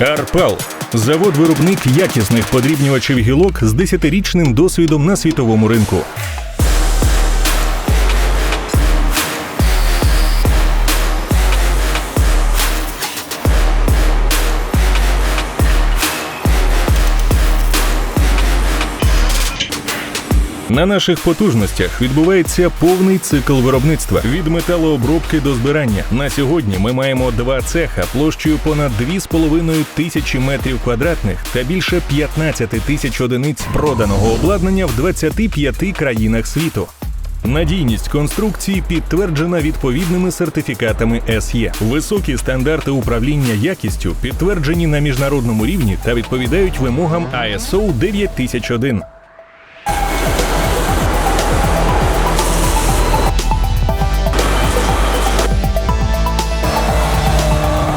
Арпал завод-виробник якісних подрібнювачів гілок з 10-річним досвідом на світовому ринку. На наших потужностях відбувається повний цикл виробництва від металообробки до збирання. На сьогодні ми маємо два цеха площею понад 2,5 тисячі метрів квадратних та більше 15 тисяч одиниць проданого обладнання в 25 країнах світу. Надійність конструкції підтверджена відповідними сертифікатами СЄ. Високі стандарти управління якістю підтверджені на міжнародному рівні та відповідають вимогам ISO 9001.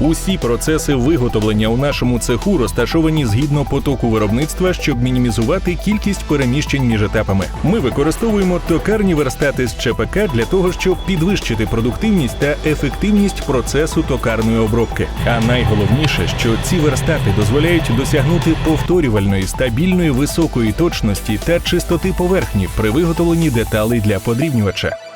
Усі процеси виготовлення у нашому цеху розташовані згідно потоку виробництва, щоб мінімізувати кількість переміщень між етапами. Ми використовуємо токарні верстати з ЧПК для того, щоб підвищити продуктивність та ефективність процесу токарної обробки. А найголовніше, що ці верстати дозволяють досягнути повторювальної, стабільної високої точності та чистоти поверхні при виготовленні деталей для подрібнювача.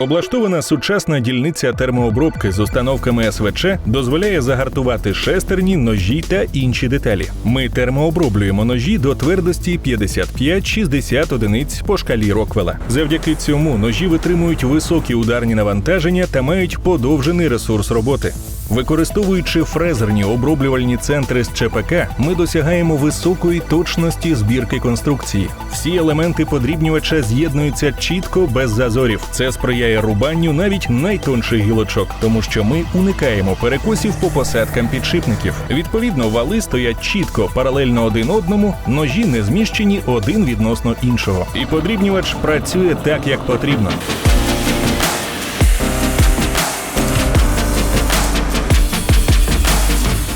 Облаштована сучасна дільниця термообробки з установками СВЧ дозволяє загартувати шестерні, ножі та інші деталі. Ми термооброблюємо ножі до твердості 55-60 одиниць по шкалі Роквела. Завдяки цьому ножі витримують високі ударні навантаження та мають подовжений ресурс роботи. Використовуючи фрезерні оброблювальні центри з ЧПК, ми досягаємо високої точності збірки конструкції. Всі елементи подрібнювача з'єднуються чітко без зазорів. Це сприяє рубанню навіть найтонших гілочок, тому що ми уникаємо перекосів по посадкам підшипників. Відповідно, вали стоять чітко, паралельно один одному, ножі не зміщені один відносно іншого. І подрібнювач працює так, як потрібно.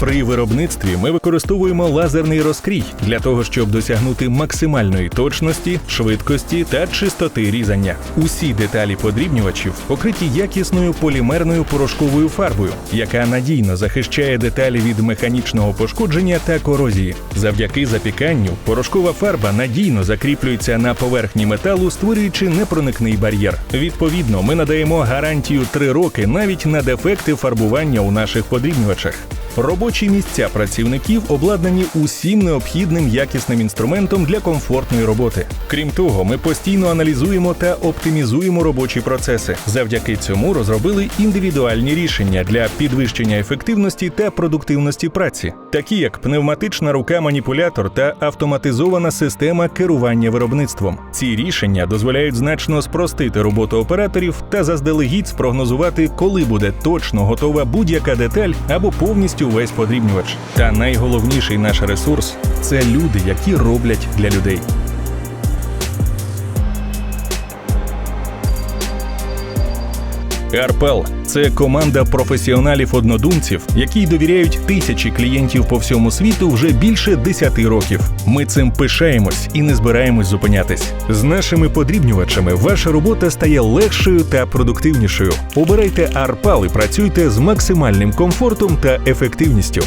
При виробництві ми використовуємо лазерний розкрій для того, щоб досягнути максимальної точності, швидкості та чистоти різання. Усі деталі подрібнювачів покриті якісною полімерною порошковою фарбою, яка надійно захищає деталі від механічного пошкодження та корозії. Завдяки запіканню порошкова фарба надійно закріплюється на поверхні металу, створюючи непроникний бар'єр. Відповідно, ми надаємо гарантію 3 роки навіть на дефекти фарбування у наших подрібнювачах. Робочі місця працівників обладнані усім необхідним якісним інструментом для комфортної роботи. Крім того, ми постійно аналізуємо та оптимізуємо робочі процеси. Завдяки цьому розробили індивідуальні рішення для підвищення ефективності та продуктивності праці, такі як пневматична рука-маніпулятор та автоматизована система керування виробництвом. Ці рішення дозволяють значно спростити роботу операторів та заздалегідь спрогнозувати, коли буде точно готова будь-яка деталь або повністю весь подрібнювач. Та найголовніший наш ресурс це люди, які роблять для людей. Арпел це команда професіоналів-однодумців, які довіряють тисячі клієнтів по всьому світу вже більше 10 років. Ми цим пишаємось і не збираємось зупинятись. З нашими подрібнювачами ваша робота стає легшою та продуктивнішою. Обирайте Арпал і працюйте з максимальним комфортом та ефективністю.